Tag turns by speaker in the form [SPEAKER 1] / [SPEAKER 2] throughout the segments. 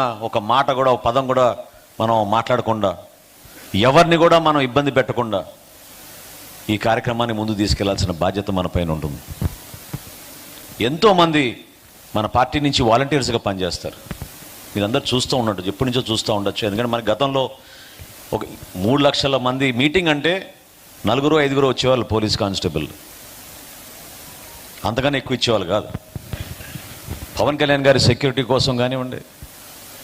[SPEAKER 1] ఒక మాట కూడా ఒక పదం కూడా మనం మాట్లాడకుండా ఎవరిని కూడా మనం ఇబ్బంది పెట్టకుండా ఈ కార్యక్రమాన్ని ముందు తీసుకెళ్ళాల్సిన బాధ్యత మన పైన ఉంటుంది. ఎంతోమంది మన పార్టీ నుంచి వాలంటీర్స్గా పనిచేస్తారు. మీరందరూ చూస్తూ ఉండొచ్చు ఎప్పటి నుంచో చూస్తూ ఉండొచ్చు. ఎందుకంటే మన గతంలో ఒక మూడు లక్షల మంది మీటింగ్ అంటే నలుగురు ఐదుగురు వచ్చేవాళ్ళు పోలీస్ కానిస్టేబుల్. అంతకన్నా ఎక్కువ ఇచ్చేవాళ్ళు కాదు. పవన్ కళ్యాణ్ గారి సెక్యూరిటీ కోసం కానివ్వండి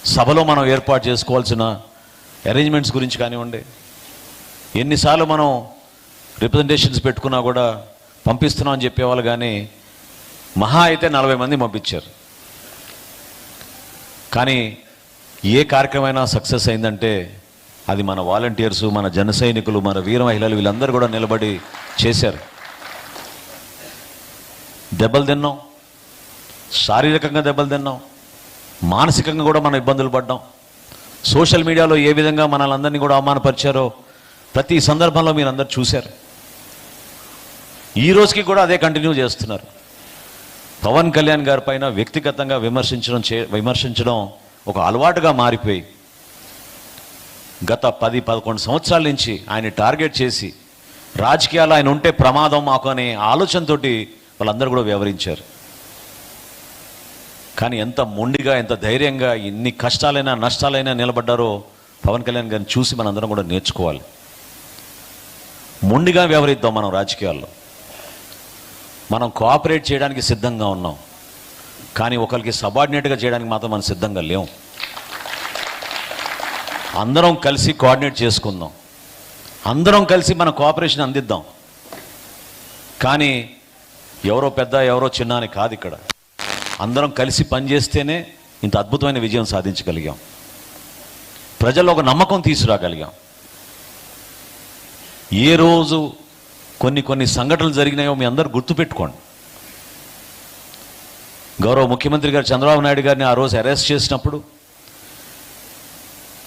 [SPEAKER 1] సభలో మనం ఏర్పాటు చేసుకోవాల్సిన అరేంజ్మెంట్స్ గురించి కానివ్వండి. ఎన్నిసార్లు మనం రిప్రజెంటేషన్స్ పెట్టుకున్నా కూడా పంపిస్తున్నాం అని చెప్పేవాళ్ళు కానీ మహా అయితే నలభై మంది పంపించారు. కానీ ఏ కార్యక్రమైనా సక్సెస్ అయిందంటే అది మన వాలంటీర్సు మన జన సైనికులు మన వీర మహిళలు వీళ్ళందరూ కూడా నిలబడి చేశారు. దెబ్బలు తిన్నాం. శారీరకంగా దెబ్బలు తిన్నాం. మానసికంగా కూడా మనం ఇబ్బందులు పడ్డాం. సోషల్ మీడియాలో ఏ విధంగా మనల్ని కూడా అవమానపరిచారో ప్రతి సందర్భంలో మీరు అందరు చూశారు. ఈ రోజుకి కూడా అదే కంటిన్యూ చేస్తున్నారు. పవన్ కళ్యాణ్ గారి పైన వ్యక్తిగతంగా విమర్శించడం చే విమర్శించడం ఒక అలవాటుగా మారిపోయి గత పది పదకొండు సంవత్సరాల నుంచి ఆయన టార్గెట్ చేసి రాజకీయాలు ఆయన ఉంటే ప్రమాదం మాకు అనే ఆలోచనతోటి వాళ్ళందరూ కూడా వ్యవహరించారు. కానీ ఎంత మొండిగా ఎంత ధైర్యంగా ఎన్ని కష్టాలైనా నష్టాలైనా నిలబడ్డారో పవన్ కళ్యాణ్ గారిని చూసి మనందరం కూడా నేర్చుకోవాలి. మొండిగా వ్యవహరిద్దాం మనం రాజకీయాల్లో. మనం కోఆపరేట్ చేయడానికి సిద్ధంగా ఉన్నాం. కానీ ఒకరికి సబార్డినేట్గా చేయడానికి మాత్రం మనం సిద్ధంగా లేవు అందరం కలిసి కోఆర్డినేట్ చేసుకుందాం. అందరం కలిసి మన కోఆపరేషన్ అందిద్దాం. కానీ ఎవరో పెద్ద ఎవరో చిన్న అని కాదు ఇక్కడ. అందరం కలిసి పనిచేస్తేనే ఇంత అద్భుతమైన విజయం సాధించగలిగాం. ప్రజల్లో ఒక నమ్మకం తీసుకురాగలిగాం. ఏ రోజు కొన్ని కొన్ని సంఘటనలు జరిగినాయో మీ అందరూ గుర్తుపెట్టుకోండి. గౌరవ ముఖ్యమంత్రి గారు చంద్రబాబు నాయుడు గారిని ఆ రోజు అరెస్ట్ చేసినప్పుడు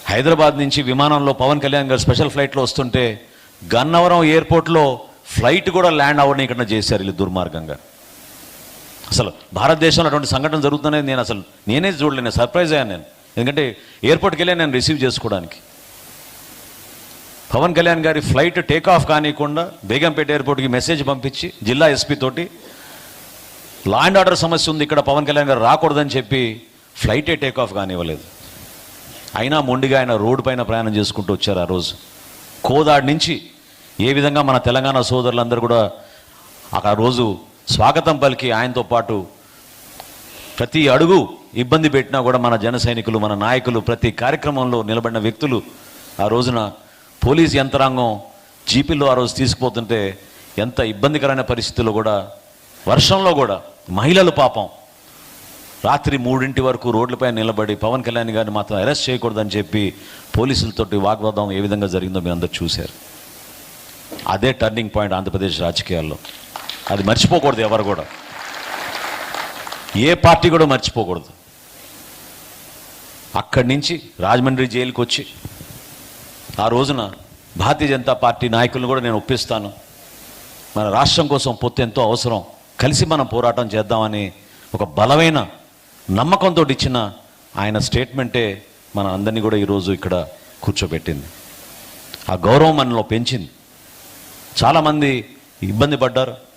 [SPEAKER 1] హైదరాబాద్ నుంచి విమానంలో పవన్ కళ్యాణ్ గారు స్పెషల్ ఫ్లైట్లో వస్తుంటే గన్నవరం ఎయిర్పోర్ట్లో ఫ్లైట్ కూడా ల్యాండ్ అవ్వడం ఇక్కడ చేశారు వీళ్ళు దుర్మార్గంగా. అసలు భారతదేశంలో అటువంటి సంఘటన జరుగుతుందనేది నేను అసలు నేనే చూడలేను సర్ప్రైజ్ అయ్యాను నేను. ఎందుకంటే ఎయిర్పోర్ట్కి వెళ్ళి నేను రిసీవ్ చేసుకోవడానికి. Pawan Kalyan garu flight take off కానియకుండా Begumpet ఎయిర్పోర్ట్కి మెసేజ్ పంపించి జిల్లా ఎస్పీ తోటి లా అండ్ ఆర్డర్ సమస్య ఉంది ఇక్కడ పవన్ కళ్యాణ్ గారు రాకూడదని చెప్పి ఫ్లైటే టేక్ ఆఫ్ కానివ్వలేదు. అయినా మొండిగా ఆయన రోడ్డు పైన ప్రయాణం చేసుకుంటూ వచ్చారు ఆ రోజు. కోదాడి నుంచి ఏ విధంగా మన తెలంగాణ సోదరులందరూ కూడా ఆ రోజు స్వాగతం పలికి ఆయనతో పాటు ప్రతి అడుగు ఇబ్బంది పెట్టినా కూడా మన జన సైనికులు మన నాయకులు ప్రతి కార్యక్రమంలో నిలబడిన వ్యక్తులు ఆ రోజున పోలీస్ యంత్రాంగం జీపీలో ఆ రోజు తీసుకుపోతుంటే ఎంత ఇబ్బందికరమైన పరిస్థితుల్లో కూడా వర్షంలో కూడా మహిళలు పాపం. రాత్రి మూడింటి వరకు రోడ్లపై నిలబడి పవన్ కళ్యాణ్ గారిని మాత్రం అరెస్ట్ చేయకూడదని చెప్పి పోలీసులతోటి వాగ్వాదం ఏ విధంగా జరిగిందో మీరు అందరు చూశారు. అదే టర్నింగ్ పాయింట్ ఆంధ్రప్రదేశ్ రాజకీయాల్లో. అది మర్చిపోకూడదు ఎవరు కూడా. ఏ పార్టీ కూడా మర్చిపోకూడదు. అక్కడి నుంచి రాజమండ్రి జైలుకి వచ్చి ఆ రోజున భారతీయ జనతా పార్టీ నాయకులను కూడా నేను ఒప్పిస్తాను. మన రాష్ట్రం కోసం పొత్తు ఎంతో అవసరం. కలిసి మనం పోరాటం చేద్దామని ఒక బలమైన నమ్మకంతో ఇచ్చిన ఆయన స్టేట్మెంటే మన అందరినీ కూడా ఈరోజు ఇక్కడ కూర్చోబెట్టింది. ఆ గౌరవం మనలో పెంచింది. చాలామంది ఇబ్బంది పడ్డారు.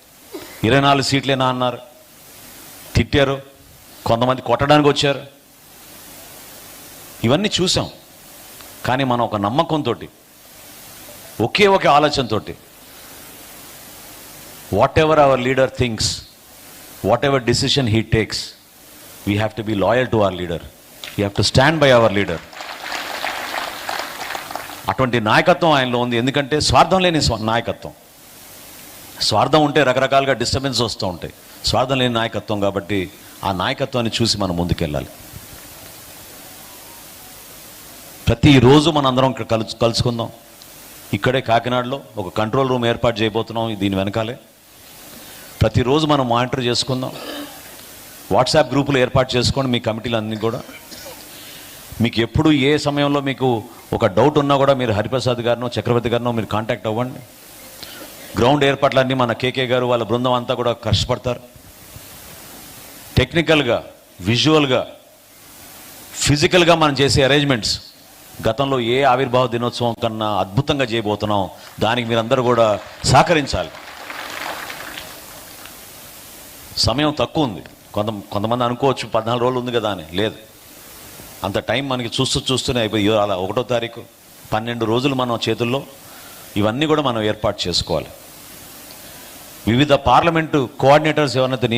[SPEAKER 1] ఇరవై నాలుగు సీట్లేనా అన్నారు. తిట్టారు. కొంతమంది కొట్టడానికి వచ్చారు. ఇవన్నీ చూసాం. కానీ మనం ఒక నమ్మకంతో ఒకే ఒక ఆలోచనతో whatever our leader things whatever decision he takes we have to be loyal to our leader you have to stand by our leader అటువంటి నాయకత్వం ఆయనలో ఉంది. ఎందుకంటే స్వార్థం లేని స్వ- నాయకత్వం. స్వార్థం ఉంటే రకరకాలుగా డిస్టర్బెన్స్ వస్తూ ఉంటాయి. స్వార్థం లేని నాయకత్వం కాబట్టి ఆ నాయకత్వాన్ని చూసి మనం ముందుకెళ్ళాలి. ప్రతిరోజు మనందరం ఇక్కడ కలుసు కలుసుకుందాం. ఇక్కడే కాకినాడలో ఒక కంట్రోల్ రూమ్ ఏర్పాటు చేయబోతున్నాం దీని వెనకాలే. ప్రతిరోజు మనం మానిటర్ చేసుకుందాం. వాట్సాప్ గ్రూపులు ఏర్పాటు చేసుకోండి మీ కమిటీలన్నీ కూడా. మీకు ఎప్పుడు ఏ సమయంలో మీకు ఒక డౌట్ ఉన్నా కూడా మీరు హరిప్రసాద్ గారినో చక్రవర్తి గారినో మీరు కాంటాక్ట్ అవ్వండి. గ్రౌండ్ ఏర్పాట్లన్నీ మన కేకే గారు వాళ్ళ బృందం అంతా కూడా కష్టపడతారు. టెక్నికల్గా విజువల్గా ఫిజికల్గా మనం చేసే అరేంజ్మెంట్స్ గతంలో ఏ ఆవిర్భావ దినోత్సవం కన్నా అద్భుతంగా చేయబోతున్నాం దానికి మీరందరూ కూడా సహకరించాలి. సమయం తక్కువ ఉంది. కొంత కొంతమంది అనుకోవచ్చు పద్నాలుగు రోజులు ఉంది కదా అని. లేదు. అంత టైం మనకి చూస్తూ చూస్తూనే అయిపోయి అలా ఒకటో తారీఖు పన్నెండు రోజులు మనం చేతుల్లో ఇవన్నీ కూడా మనం ఏర్పాటు చేసుకోవాలి. వివిధ పార్లమెంటు కోఆర్డినేటర్స్ ఎవరైతే నియమి